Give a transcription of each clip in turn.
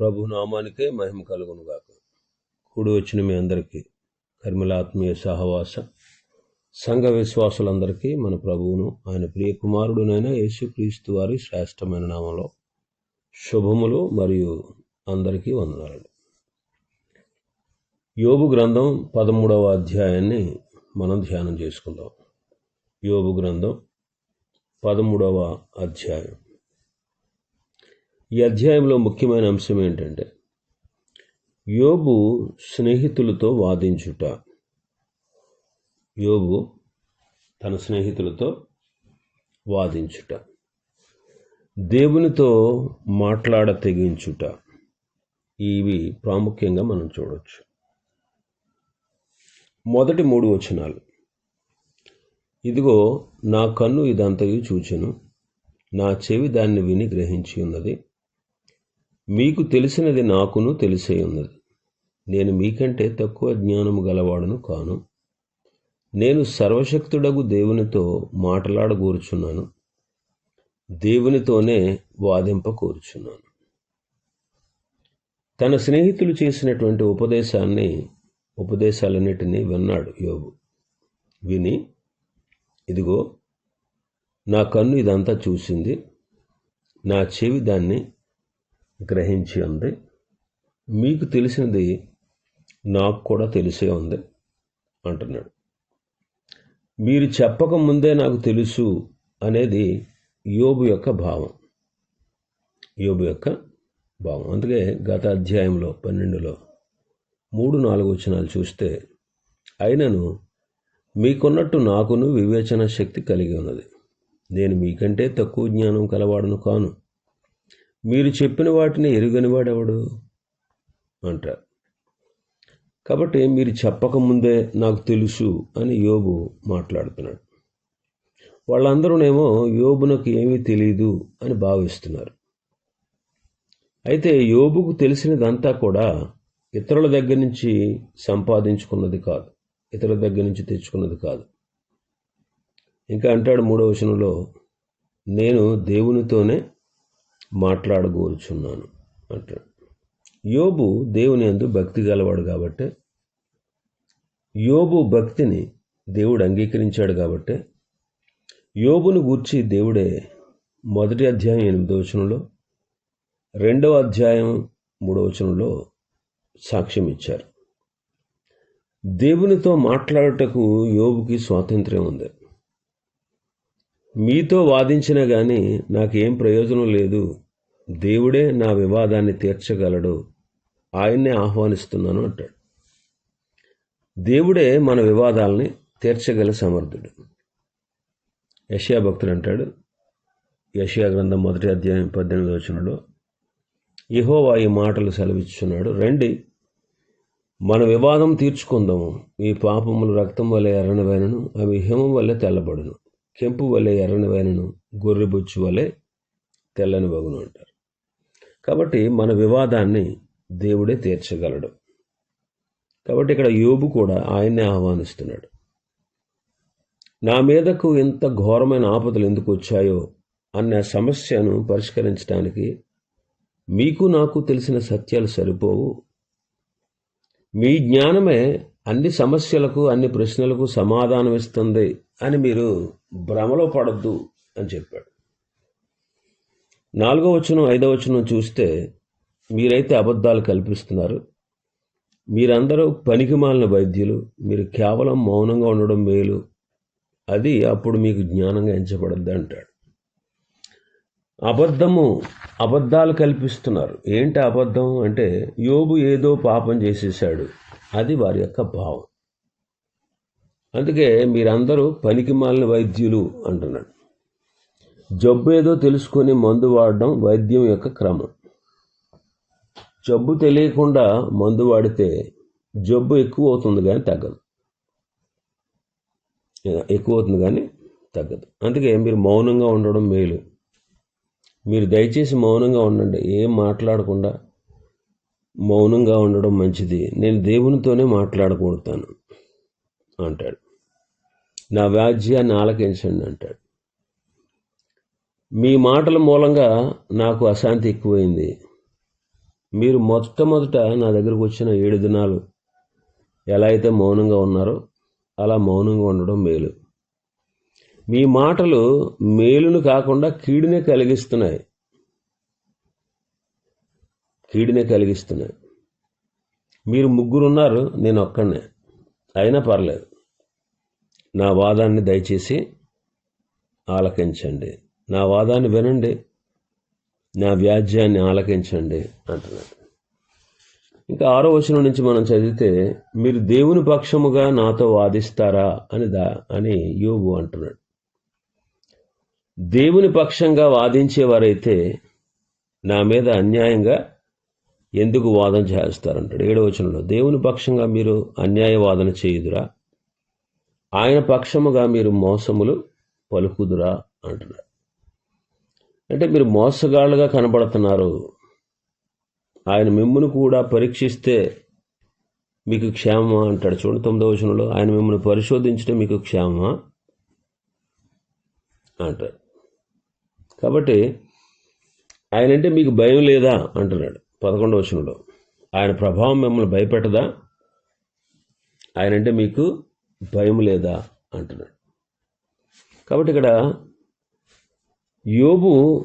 ప్రభు నామానికే మహిమ కలుగునుగాక. కూడి వచ్చిన మీ అందరికీ కర్మలాత్మీయ సహవాస సంఘ విశ్వాసులందరికీ మన ప్రభువును ఆయన ప్రియ కుమారుడునైన యేసుక్రీస్తు వారి శ్రేష్టమైన నామంలో శుభములు మరియు అందరికీ వందనాలు. యోబు గ్రంథం పదమూడవ అధ్యాయాన్ని మనం ధ్యానం చేసుకుందాం. యోబు గ్రంథం పదమూడవ అధ్యాయం. ఈ అధ్యాయంలో ముఖ్యమైన అంశం ఏంటంటే యోబు స్నేహితులతో వాదించుట. యోబు తన స్నేహితులతో వాదించుట. దేవునితో మాట్లాడ తెగించుట ఇవి ప్రాముఖ్యంగా మనం చూడవచ్చు మొదటి మూడు వచనాలు. ఇదిగో నా కన్ను ఇదంతయు చూచెను. నా చెవి దాన్ని విని గ్రహించి ఉన్నది మీకు తెలిసినది నాకును తెలిసే ఉన్నది. నేను మీకంటే తక్కువ జ్ఞానము గలవాడును కాను. నేను సర్వశక్తుడగు దేవునితో మాట్లాడగూర్చున్నాను. దేవునితోనే వాదింప కోరుచున్నాను తన స్నేహితులు చేసినటువంటి ఉపదేశాన్ని ఉపదేశాలన్నిటినీ విన్నాడు యోగు విని ఇదిగో నా కన్ను ఇదంతా చూసింది. నా చెవి దాన్ని గ్రహించి ఉంది. మీకు తెలిసినది నాకు కూడా తెలిసే ఉంది అంటున్నాడు. మీరు చెప్పక ముందే నాకు తెలుసు అనేది యోబు యొక్క భావం. యోబు యొక్క భావం. అందుకే గత అధ్యాయంలో పన్నెండులో మూడు నాలుగు వచనాలు చూస్తే అయినను మీకున్నట్టు నాకును వివేచన శక్తి కలిగి ఉన్నది. నేను మీకంటే తక్కువ జ్ఞానం కలవాడును కాను. మీరు చెప్పిన వాటిని ఎరుగనివాడెవడు అంటారు కాబట్టి మీరు చెప్పకముందే నాకు తెలుసు అని యోబు మాట్లాడుతున్నాడు. వాళ్ళందరూనేమో యోబునకు ఏమీ తెలియదు అని భావిస్తున్నారు. అయితే యోబుకు తెలిసినదంతా కూడా ఇతరుల దగ్గర నుంచి సంపాదించుకున్నది కాదు. ఇతరుల దగ్గర నుంచి తెచ్చుకున్నది కాదు. ఇంకా అంటాడు మూడవ వచనంలో నేను దేవునితోనే మాట్లాడగోరుచున్నాను అంటాడు. యోబు దేవుని అందు భక్తి గలవాడు కాబట్టి యోబు భక్తిని దేవుడు అంగీకరించాడు కాబట్టి యోబును గూర్చి దేవుడే మొదటి అధ్యాయం ఎనిమిదో వచనంలో రెండవ అధ్యాయం మూడవ వచనంలో సాక్ష్యం ఇచ్చారు. దేవునితో మాట్లాడుటకు యోబుకి స్వాతంత్ర్యం ఉంది. మీతో వాదించినా కానీ నాకేం ప్రయోజనం లేదు. దేవుడే నా వివాదాన్ని తీర్చగలడు. ఆయన్నే ఆహ్వానిస్తున్నాను అంటాడు. దేవుడే మన వివాదాలని తీర్చగల సమర్థుడు. యషియా భక్తుడు అంటాడు. యషియా గ్రంథం మొదటి అధ్యాయం పద్దెనిమిది వచనంలో ఇహోవా ఈ మాటలు సెలవిచ్చున్నాడు రండి మన వివాదం తీర్చుకుందాము. ఈ పాపములు రక్తం వల్ల ఎర్రనివైనను అవి హిమం వల్ల తెల్లబడును. కెంపు వలె ఎర్రనివైనను గొర్రెబొచ్చు వలె తెల్లని బగును అంటారు. కాబట్టి మన వివాదాన్ని దేవుడే తీర్చగలడు. కాబట్టి ఇక్కడ యోబు కూడా ఆయన్నే ఆహ్వానిస్తున్నాడు. నా మీదకు ఇంత ఘోరమైన ఆపదలు ఎందుకు వచ్చాయో అన్న సమస్యను పరిష్కరించడానికి మీకు నాకు తెలిసిన సత్యాలు సరిపోవు. మీ జ్ఞానమే అన్ని సమస్యలకు అన్ని ప్రశ్నలకు సమాధానం ఇస్తుంది అని మీరు భ్రమలో పడద్దు అని చెప్పాడు. నాలుగో వచనం ఐదో వచనం చూస్తే మీరైతే అబద్ధాలు కల్పిస్తున్నారు. మీరందరూ పనికిమాలిన వైద్యులు మీరు కేవలం మౌనంగా ఉండడం మేలు. అది అప్పుడు మీకు జ్ఞానంగా ఎంచబడద్దు అంటాడు. అబద్ధము అబద్ధాలు కల్పిస్తున్నారు. ఏంటి అబద్ధం? అంటే యోబు ఏదో పాపం చేసేసాడు అది వారి యొక్క భావం. అందుకే మీరందరూ పనికిమాలిన వైద్యులు అంటున్నాడు. జబ్బు ఏదో తెలుసుకొని మందు వాడడం వైద్యం యొక్క క్రమం. జబ్బు తెలియకుండా మందు వాడితే జబ్బు ఎక్కువ అవుతుంది కానీ తగ్గదు. ఎక్కువ అవుతుంది కానీ తగ్గదు. అందుకే మీరు మౌనంగా ఉండడం మేలు. మీరు దయచేసి మౌనంగా ఉండండి. ఏం మాట్లాడకుండా మౌనంగా ఉండడం మంచిది. నేను దేవునితోనే మాట్లాడకూడతాను అంటాడు. నా వ్యాజ్యాన్ని ఆలకించండి అంటాడు. మీ మాటల మూలంగా నాకు అశాంతి ఎక్కువైంది. మీరు మొట్టమొదట నా దగ్గరకు వచ్చిన ఏడు దినాలు ఎలా అయితే మౌనంగా ఉన్నారో అలా మౌనంగా ఉండడం మేలు. మీ మాటలు మేలును కాకుండా కీడునే కలిగిస్తున్నాయి. కీడునే కలిగిస్తున్నాయి. మీరు ముగ్గురు ఉన్నారు నేను ఒక్కనే అయినా పర్లేదు. నా వాదాన్ని దయచేసి ఆలకించండి. నా వాదాన్ని వినండి. నా వ్యాజ్యాన్ని ఆలకించండి అంటున్నాడు. ఇంకా ఆరో వచనం నుంచి మనం చదివితే మీరు దేవుని పక్షముగా నాతో వాదిస్తారా అని దా అని యోగు అంటున్నాడు. దేవుని పక్షంగా వాదించేవారైతే నా మీద అన్యాయంగా ఎందుకు వాదన చేస్తారంటాడు. ఏడవ వచనంలో దేవుని పక్షంగా మీరు అన్యాయ వాదన చేయుదురా? ఆయన పక్షముగా మీరు మోసములు పలుకుదురా? అంటున్నారు. అంటే మీరు మోసగాళ్ళుగా కనబడుతున్నారు. ఆయన మిమ్మును కూడా పరీక్షిస్తే మీకు క్షేమమా? అంటాడు. చూడండి తొమ్మిదవ వచనంలో ఆయన మిమ్మల్ని పరిశోధించడం మీకు క్షేమమా? అంటాడు కాబట్టి ఆయన అంటే మీకు భయం లేదా? అంటున్నాడు. పదకొండవ వచనంలో ఆయన ప్రభావం మిమ్మల్ని భయపెట్టదా? ఆయన అంటే మీకు భయం లేదా? అంటున్నాడు. కాబట్టి ఇక్కడ యోబు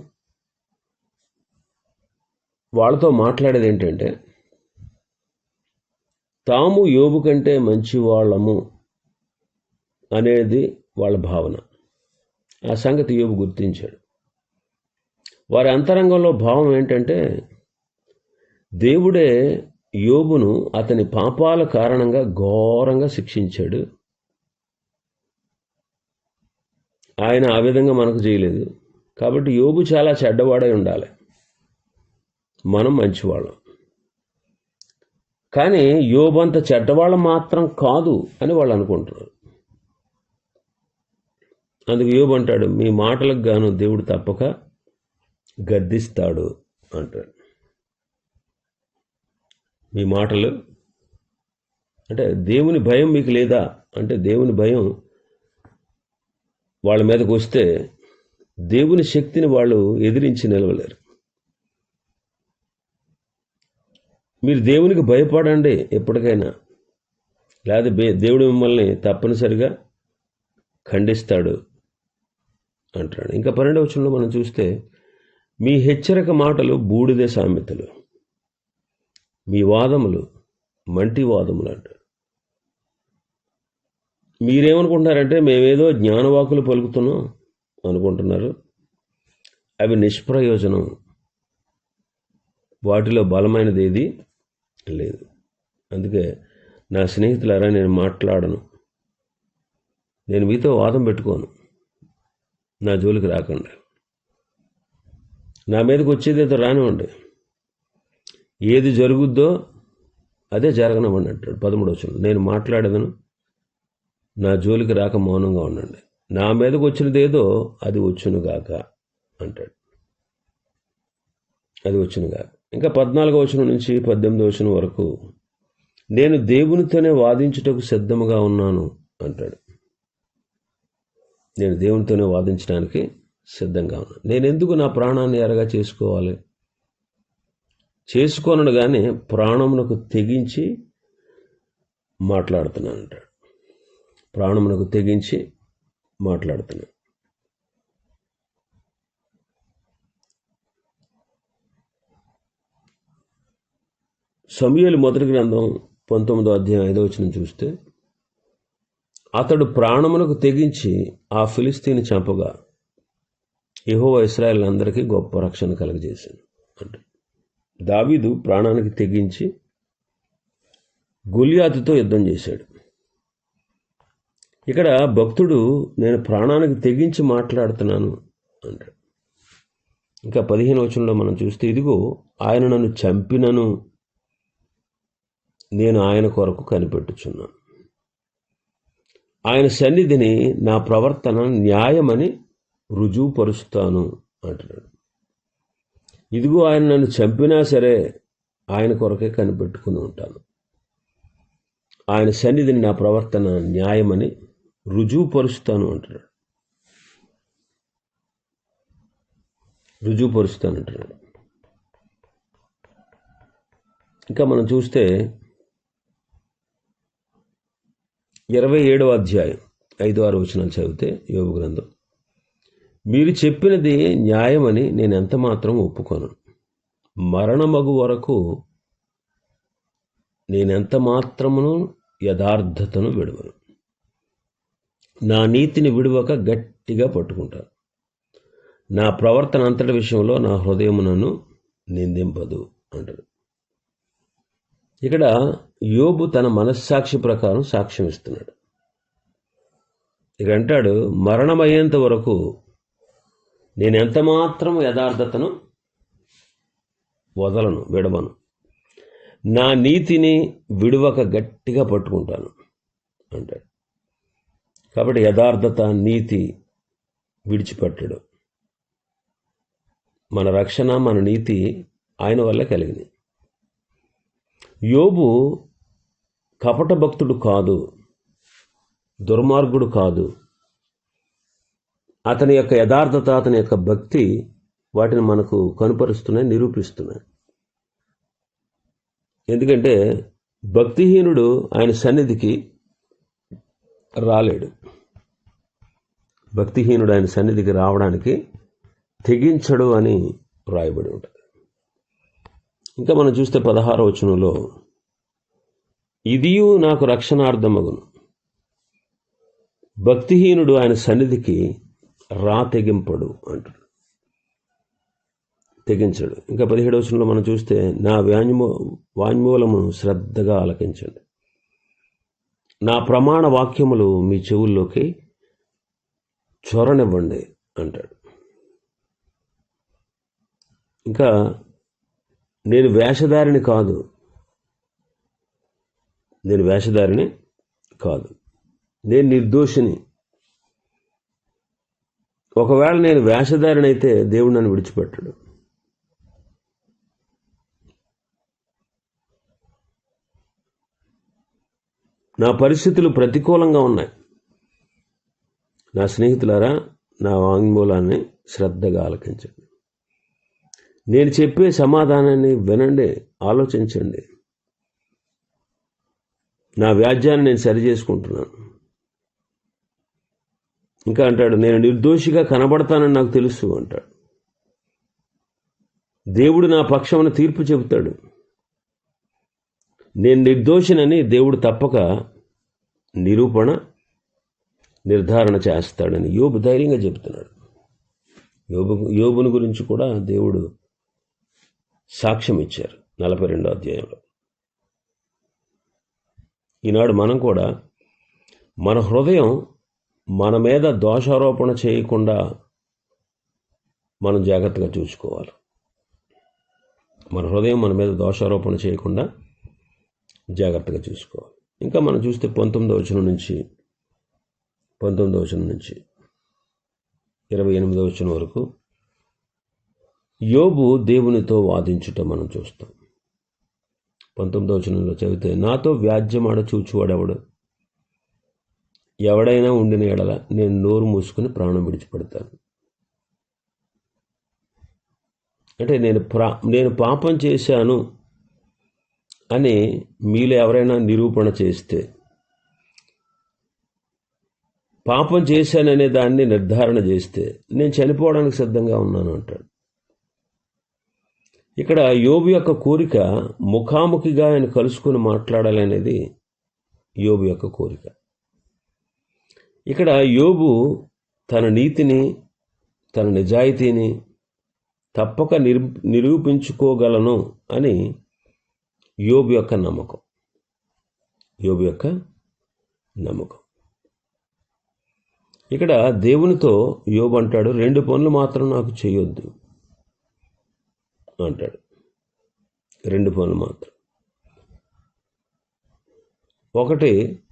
వాళ్ళతో మాట్లాడేది ఏంటంటే తాము యోబు కంటే మంచి వాళ్ళము అనేది వాళ్ళ భావన. ఆ సంగతి యోబు గుర్తించాడు. వారి అంతరంగంలో భావం ఏంటంటే దేవుడే యోబును అతని పాపాల కారణంగా ఘోరంగా శిక్షించాడు. ఆయన ఆ విధంగా మనకు చేయలేదు. కాబట్టి యోబు చాలా చెడ్డవాడై ఉండాలి. మనం మంచివాళ్ళం. కానీ యోబు అంత చెడ్డవాళ్ళం మాత్రం కాదు అని వాళ్ళు అనుకుంటున్నారు. అందుకు యోబు అంటాడు మీ మాటలకు గాను దేవుడు తప్పక గద్దిస్తాడు అంటాడు. మీ మాటలు. అంటే దేవుని భయం మీకు లేదా? అంటే దేవుని భయం వాళ్ళ మీదకు వస్తే దేవుని శక్తిని వాళ్ళు ఎదిరించి నిలవలేరు. మీరు దేవునికి భయపడండి ఎప్పటికైనా. లేదా దేవుడు మిమ్మల్ని తప్పనిసరిగా ఖండిస్తాడు అంటాడు ఇంకా పన్నెండవ వచనంలో మనం చూస్తే మీ హెచ్చరిక మాటలు బూడిదే సామెతలు. మీ వాదములు మంటి వాదములు అంటాడు మీరేమనుకుంటున్నారంటే మేమేదో జ్ఞానవాకులు పలుకుతున్నాం అనుకుంటున్నారు. అవి నిష్ప్రయోజనం. వాటిలో బలమైనది ఏది లేదు. అందుకే నా స్నేహితులారా నేను మాట్లాడను. నేను మీతో వాదం పెట్టుకోను. నా జోలికి రాకండి. నా మీదకి వచ్చేది ఏదో రానివ్వండి. ఏది జరుగుద్దో అదే జరగనివ్వండి అంటాడు పదమూడు నేను మాట్లాడేదను నా జోలికి రాక మౌనంగా ఉండండి. నా మీదకు వచ్చినది ఏదో అది వచ్చునుగాక అంటాడు. అది వచ్చునుగాక ఇంకా పద్నాలుగో వచనం నుంచి పద్దెనిమిదో వచనం వరకు నేను దేవునితోనే వాదించుటకు సిద్ధముగా ఉన్నాను అంటాడు. నేను దేవునితోనే వాదించడానికి సిద్ధంగా ఉన్నాను. నేను ఎందుకు నా ప్రాణాన్ని ఎరగా చేసుకోవాలి? చేసుకోనడు కానీ ప్రాణమునకు తెగించి మాట్లాడుతున్నాను అంటాడు. ప్రాణమునకు తెగించి మాట్లాడుతున్నాను సమయలు మొదటి గ్రంథం పంతొమ్మిదో అధ్యాయం ఐదో వచ్చిన చూస్తే అతడు ప్రాణమునకు తెగించి ఆ ఫిలిస్తీని చంపగా యహో ఇస్రాయల్ అందరికీ గొప్ప రక్షణ కలుగజేశాను అంటే దావీదు ప్రాణానికి తెగించి గొలియాతుతో యుద్ధం చేశాడు. ఇక్కడ భక్తుడు నేను ప్రాణానికి తెగించి మాట్లాడుతున్నాను అంటాడు. ఇంకా పదిహేను వచనంలో మనం చూస్తే ఇదిగో ఆయన నన్ను చంపినను నేను ఆయన కొరకు కనిపెట్టుచున్నాను. ఆయన సన్నిధిని నా ప్రవర్తన న్యాయమని రుజువుపరుస్తాను అంటున్నాడు. ఇదిగో ఆయన నన్ను చంపినా సరే ఆయన కొరకే కనిపెట్టుకుని ఉంటాను. ఆయన సన్నిధిని నా ప్రవర్తన న్యాయమని రుజువుపరుస్తాను అంటున్నాడు. రుజువుపరుస్తాను అంటున్నాడు. ఇంకా మనం చూస్తే ఇరవై ఏడవ అధ్యాయం ఐదు ఆరు వచనాలు చదివితే యోగ గ్రంథం. మీరు చెప్పినది న్యాయమని నేను ఎంత మాత్రం ఒప్పుకోను. మరణమగు వరకు నేనెంత మాత్రమును యథార్థతను విడవను. నా నీతిని విడవక గట్టిగా పట్టుకుంటాను. నా ప్రవర్తన అంతటి విషయంలో నా హృదయం నన్ను నిందింపదు అంటాడు ఇక్కడ యోబు తన మనస్సాక్షి ప్రకారం సాక్ష్యం ఇస్తున్నాడు ఇక అంటాడు మరణమయ్యేంత వరకు నేను ఎంత మాత్రం యథార్థతను వదలను విడవను. నా నీతిని విడువక గట్టిగా పట్టుకుంటాను అంటాడు. కాబట్టి యథార్థత నీతి విడిచిపెట్టడు. మన రక్షణ మన నీతి ఆయన వల్ల కలిగింది. యోబు కపట భక్తుడు కాదు దుర్మార్గుడు కాదు అతని యొక్క యథార్థత అతని యొక్క భక్తి వాటిని మనకు కనుపరుస్తున్నాయి నిరూపిస్తున్నాయి. ఎందుకంటే భక్తిహీనుడు ఆయన సన్నిధికి రాలేడు. భక్తిహీనుడు ఆయన సన్నిధికి రావడానికి తెగించడు అని రాయబడి ఉంటుంది. ఇంకా మనం చూస్తే పదహార వచనంలో ఇదియు నాకు రక్షణార్థమగును. భక్తిహీనుడు ఆయన సన్నిధికి రా తెగింపడు అంటాడు. తెగించడు. ఇంకా పదిహేడు వచనంలో మనం చూస్తే నా వాణ్యమూ వాన్మూలమును శ్రద్ధగా ఆలకించండి. నా ప్రమాణ వాక్యములు మీ చెవుల్లోకి చొరనివ్వండి అంటాడు. ఇంకా నేను వేషధారిని కాదు. నేను వేషధారిని కాదు. నేను నిర్దోషిని ఒకవేళ నేను వేషధారిని అయితే దేవుడు నన్ను విడిచిపెట్టడు. నా పరిస్థితులు ప్రతికూలంగా ఉన్నాయి. నా స్నేహితులారా నా వాంగ్మూలాన్ని శ్రద్ధగా ఆలకించండి. నేను చెప్పే సమాధానాన్ని వినండి ఆలోచించండి. నా వ్యాజ్యాన్ని నేను సరి చేసుకుంటున్నాను ఇంకా అంటాడు నేను నిర్దోషిగా కనబడతానని నాకు తెలుసు అంటాడు. దేవుడు నా పక్షమున తీర్పు చెబుతాడు. నేను నిర్దోషినని దేవుడు తప్పక నిరూపణ నిర్ధారణ చేస్తాడని యోబు ధైర్యంగా చెబుతున్నాడు. యోబు యోబుని గురించి కూడా దేవుడు సాక్ష్యం ఇచ్చారు నలభై రెండో అధ్యాయంలో. ఈనాడు మనం కూడా మన హృదయం మన మీద దోషారోపణ చేయకుండా మనం జాగ్రత్తగా చూసుకోవాలి. మన హృదయం మన మీద దోషారోపణ చేయకుండా జాగ్రత్తగా చూసుకోవాలి. ఇంకా మనం చూస్తే పంతొమ్మిదో వచనం నుంచి పంతొమ్మిదో వచనం నుంచి ఇరవై ఎనిమిదో వచనం వరకు యోబు దేవునితో వాదించుట మనం చూస్తాం. పంతొమ్మిదో వచనంలో చదివితే నాతో వ్యాజ్యమాడ చూచువాడెవడు? ఎవడైనా ఉండిన ఎడల నేను నోరు మూసుకుని ప్రాణం విడిచిపెడతాను. అంటే నేను ప్రా నేను పాపం చేశాను అని మీలో ఎవరైనా నిరూపణ చేస్తే పాపం చేశాననే దాన్ని నిర్ధారణ చేస్తే నేను చనిపోవడానికి సిద్ధంగా ఉన్నాను అంటాడు. ఇక్కడ యోబు యొక్క కోరిక ముఖాముఖిగా ఆయన కలుసుకుని మాట్లాడాలి అనేది యోబు యొక్క కోరిక. ఇక్కడ యోబు తన నీతిని తన నిజాయితీని తప్పక నిర్ నిరూపించుకోగలను అని యోబు యొక్క నమ్మకం. యోబు యొక్క నమ్మకం. ఇక్కడ దేవునితో యోబు అంటాడు రెండు పనులు మాత్రం నాకు చేయొద్దు అంటాడు. రెండు పనులు మాత్రం. ఒకటి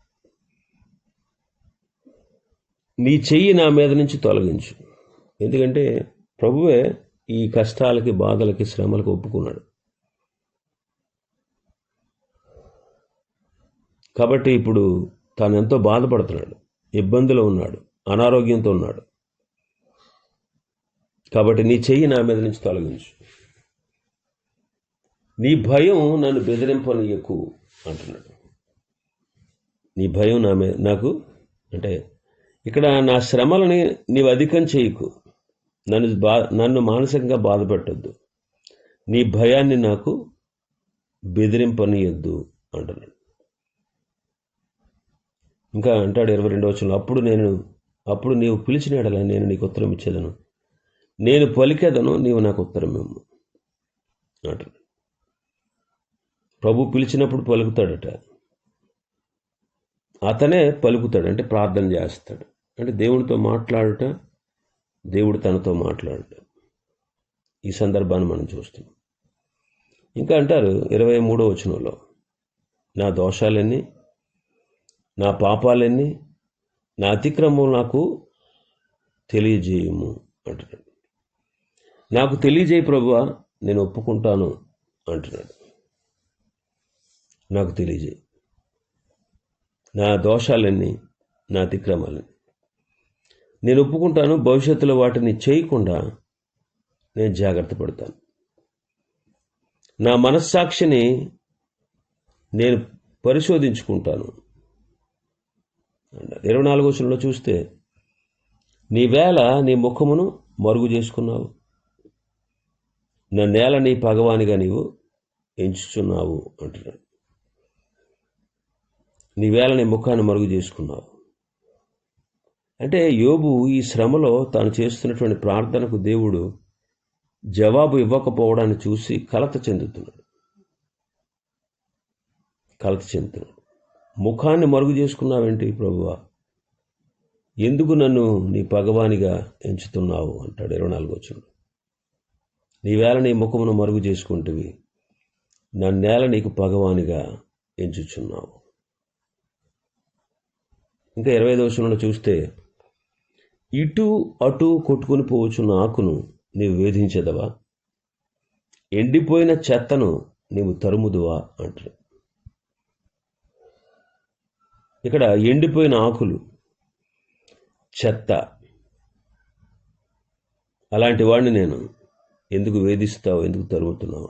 నీ చెయ్యి నా మీద నుంచి తొలగించు. ఎందుకంటే ప్రభువే ఈ కష్టాలకి బాధలకి శ్రమలకు ఒప్పుకున్నాడు. కాబట్టి ఇప్పుడు తాను ఎంతో బాధపడుతున్నాడు. ఇబ్బందిలో ఉన్నాడు. అనారోగ్యంతో ఉన్నాడు. కాబట్టి నీ చెయ్యి నా మీద నుంచి తొలగించు. నీ భయం నన్ను బెదిరింపనీయకు అంటున్నాడు. నీ భయం నా మీద నాకు అంటే ఇక్కడ నా శ్రమలని నీవు అధికం చేయకు. నన్ను బా నన్ను మానసికంగా బాధపెట్టద్దు. నీ భయాన్ని నాకు బెదిరింపనీయద్దు అంటున్నాడు. ఇంకా అంటాడు ఇరవై రెండు వచ్చిన అప్పుడు నేను అప్పుడు నీవు పిలిచినాడలా నేను నీకు ఉత్తరం ఇచ్చేదను. నేను పలికేదను నీవు నాకు ఉత్తరం ఇమ్ము అంటున్నాడు. ప్రభు పిలిచినప్పుడు పలుకుతాడట. అతనే పలుకుతాడు అంటే ప్రార్థన చేస్తాడు. అంటే దేవుడితో మాట్లాడుట దేవుడు తనతో మాట్లాడుట. ఈ సందర్భాన్ని మనం చూస్తున్నాం. ఇంకా అంటారు ఇరవై మూడో వచనంలో నా దోషాలన్నీ నా పాపాలన్నీ నా అతిక్రమం నాకు తెలియజేయము అంటున్నాడు. నాకు తెలియజేయి ప్రభువా నేను ఒప్పుకుంటాను అంటున్నాడు. నాకు తెలియజేయి. నా దోషాలన్నీ నా అతిక్రమాలన్నీ. నేను ఒప్పుకుంటాను భవిష్యత్తులో వాటిని చేయకుండా నేను జాగ్రత్త పడతాను. నా మనస్సాక్షిని నేను పరిశోధించుకుంటాను. ఇరవై నాలుగో వచనంలో చూస్తే నీ వేళ నీ ముఖమును మరుగు చేసుకున్నావు. నా నేల నీ పగవానిగా నీవు ఎంచుచున్నావు అంటున్నాడు. నీ వేళ నీ ముఖాన్ని మరుగు చేసుకున్నావు. అంటే యోబు ఈ శ్రమలో తాను చేస్తున్నటువంటి ప్రార్థనకు దేవుడు జవాబు ఇవ్వకపోవడాన్ని చూసి కలత చెందుతున్నాడు. కలత చెందుతున్నాడు. ముఖాన్ని మరుగు చేసుకున్నావేంటి ప్రభువా? ఎందుకు నన్ను నీ పగవానిగా ఎంచుతున్నావు? అంటాడు ఇరవై నాలుగు వచ్చుడు నీవేళ నీ ముఖమును మరుగు చేసుకుంటవి. నా నేల నీకు పగవానిగా ఎంచుచున్నావు. ఇంకా ఇరవై దోషంలో చూస్తే ఇటు అటు కొట్టుకుని పోవచ్చున్న ఆకును నీవు వేధించేదవా? ఎండిపోయిన చెత్తను నీవు తరుముదువా అంటారు ఇక్కడ ఎండిపోయిన ఆకులు చెత్త అలాంటి వాడిని నేను ఎందుకు వేధిస్తావు ఎందుకు తరుముతున్నావు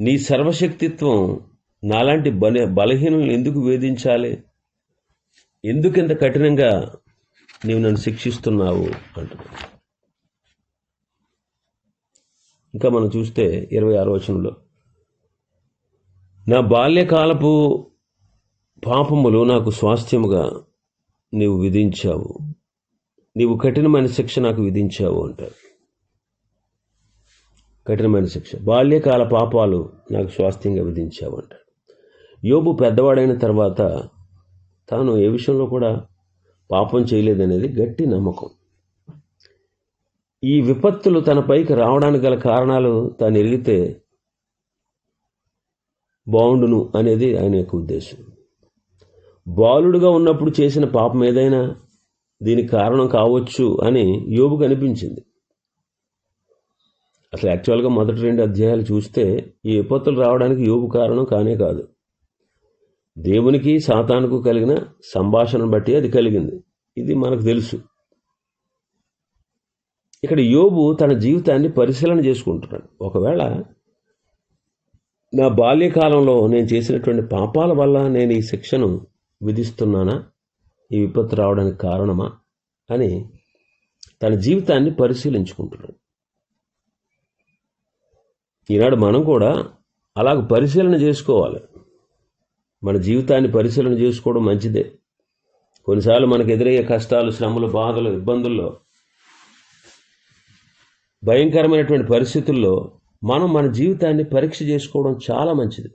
నీ సర్వశక్తిత్వం నాలాంటి బల బలహీనలను ఎందుకు వేధించాలి? ఎందుకింత కఠినంగా నీవు నన్ను శిక్షిస్తున్నావు అంటున్నాడు. ఇంకా మనం చూస్తే ఇరవై ఆరు వచనంలో నా బాల్యకాలపు పాపములు నాకు స్వాస్థ్యముగా నీవు విధించావు. నీవు కఠినమైన శిక్ష నాకు విధించావు అంటారు కఠినమైన శిక్ష. బాల్యకాల పాపాలు నాకు స్వాస్థ్యంగా విధించావు అంటాడు. యోబు పెద్దవాడైన తర్వాత తాను ఏ విషయంలో కూడా పాపం చేయలేదనేది గట్టి నమ్మకం. ఈ విపత్తులు తన పైకి రావడానికి గల కారణాలు తాను ఎరిగితే బాగుండును అనేది ఆయన యొక్క ఉద్దేశం. బాలుడుగా ఉన్నప్పుడు చేసిన పాపం ఏదైనా దీనికి కారణం కావచ్చు అని యోబుకు అనిపించింది. అసలు యాక్చువల్గా మొదటి రెండు అధ్యాయాలు చూస్తే ఈ విపత్తులు రావడానికి యోబు కారణం కానే కాదు. దేవునికి సాతానుకు కలిగిన సంభాషణను బట్టి అది కలిగింది. ఇది మనకు తెలుసు. ఇక్కడ యోబు తన జీవితాన్ని పరిశీలన చేసుకుంటున్నాడు. ఒకవేళ నా బాల్యకాలంలో నేను చేసినటువంటి పాపాల వల్ల నేను ఈ శిక్షను విధిస్తున్నానా? ఈ విపత్తు రావడానికి కారణమా? అని తన జీవితాన్ని పరిశీలించుకుంటున్నాడు. ఈనాడు మనం కూడా అలాగ పరిశీలన చేసుకోవాలి. మన జీవితాన్ని పరిశీలన చేసుకోవడం మంచిదే. కొన్నిసార్లు మనకు ఎదురయ్యే కష్టాలు శ్రమలు బాధలు ఇబ్బందుల్లో భయంకరమైనటువంటి పరిస్థితుల్లో మనం మన జీవితాన్ని పరీక్ష చేసుకోవడం చాలా మంచిది.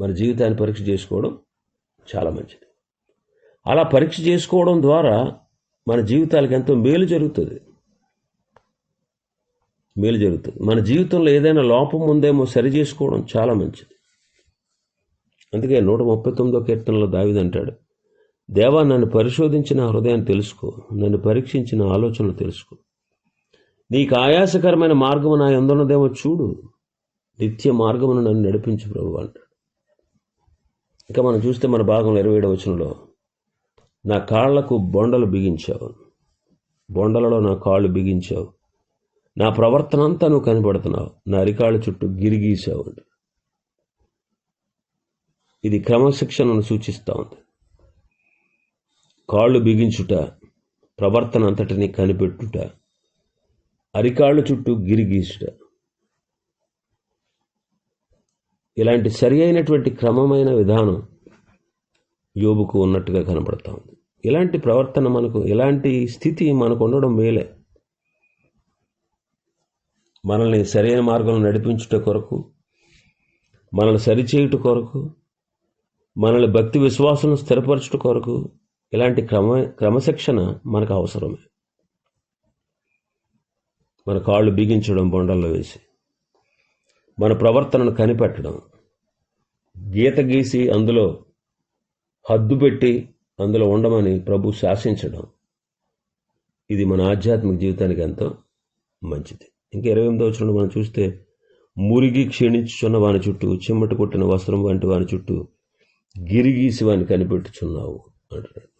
మన జీవితాన్ని పరీక్ష చేసుకోవడం చాలా మంచిది. అలా పరీక్ష చేసుకోవడం ద్వారా మన జీవితాలకు ఎంతో మేలు జరుగుతుంది. మేలు జరుగుతుంది. మన జీవితంలో ఏదైనా లోపం ఉందేమో సరి చేసుకోవడం చాలా మంచిది. అందుకే నూట ముప్పై తొమ్మిదో కీర్తనలో దావిదంటాడు దేవా నన్ను పరిశోధించిన హృదయాన్ని తెలుసుకో నన్ను పరీక్షించిన ఆలోచనలు తెలుసుకో. నీకు ఆయాసకరమైన మార్గము నా ఎందున్నదేమో చూడు. నిత్య మార్గమును నన్ను నడిపించు ప్రభు అంటాడు. ఇంకా మనం చూస్తే మన భాగంలో ఇరవై ఏడవ వచనంలో నా కాళ్ళకు బొండలు బిగించావు. బొండలలో నా కాళ్ళు బిగించావు. నా ప్రవర్తన అంతా నువ్వు కనపడుతున్నావు నా అరికాళ్ళ చుట్టూ గిరిగీసావు అంట ఇది క్రమశిక్షణను సూచిస్తూ ఉంది. కాళ్ళు బిగించుట ప్రవర్తన అంతటిని కనిపెట్టుట అరికాళ్ళు చుట్టూ గిరిగీసుట ఇలాంటి సరి అయినటువంటి క్రమమైన విధానం యోబుకు ఉన్నట్టుగా కనపడతా ఉంది. ఇలాంటి ప్రవర్తన మనకు ఇలాంటి స్థితి మనకు ఉండడం మేలే. మనల్ని సరైన మార్గంలో నడిపించుట కొరకు మనల్ని సరిచేయుట కొరకు మనల్ని భక్తి విశ్వాసం స్థిరపరచుట కొరకు ఇలాంటి క్రమ క్రమశిక్షణ మనకు అవసరమే. మన కాళ్ళు బిగించడం బొండల్లో వేసి. మన ప్రవర్తనను కనిపెట్టడం. గీత గీసి అందులో హద్దు పెట్టి అందులో ఉండమని ప్రభు శాసించడం. ఇది మన ఆధ్యాత్మిక జీవితానికి ఎంతో మంచిది. ఇంకా ఇరవై ఎనిమిదో వచ్చిన మనం చూస్తే మురిగి క్షీణించున్న వాని చుట్టూ చిమ్మటి కొట్టిన వస్త్రం వంటి వాని చుట్టూ గిరిగీసి వాని కనిపెట్టుచున్నావు అంటున్నాడు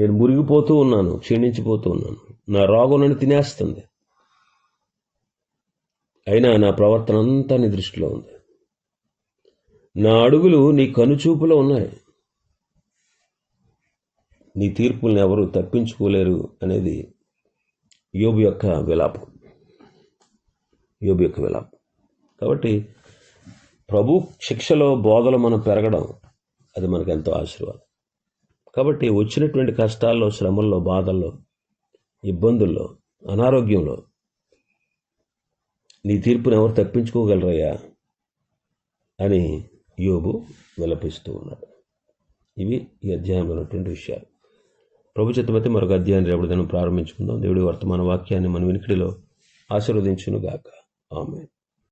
నేను మురిగిపోతూ ఉన్నాను క్షీణించిపోతూ ఉన్నాను. నా రోగం నన్ను తినేస్తుంది. అయినా నా ప్రవర్తన అంతా నీ దృష్టిలో ఉంది. నా అడుగులు నీ కనుచూపులో ఉన్నాయి. నీ తీర్పుల్ని ఎవరు తప్పించుకోలేరు అనేది యోబు యొక్క విలాపం. యోబు యొక్క విలాపం. కాబట్టి ప్రభు శిక్షలో బోధలు మనం పెరగడం అది మనకు ఎంతో ఆశీర్వాదం. కాబట్టి వచ్చినటువంటి కష్టాల్లో శ్రమల్లో బాధల్లో ఇబ్బందుల్లో అనారోగ్యంలో నీ తీర్పును ఎవరు తప్పించుకోగలరయ్యా అని యోబు విలపిస్తూ ఉన్నాడు. ఇవి ఈ అధ్యాయంలో ఉన్నటువంటి విషయాలు. ప్రభు చిత్తమతి మరొక అధ్యాయాన్ని రేపటి దినం ప్రారంభించుకుందాం. దేవుడి వర్తమాన వాక్యాన్ని మన వినికిడిలో ఆశీర్వదించును గాక ఆమె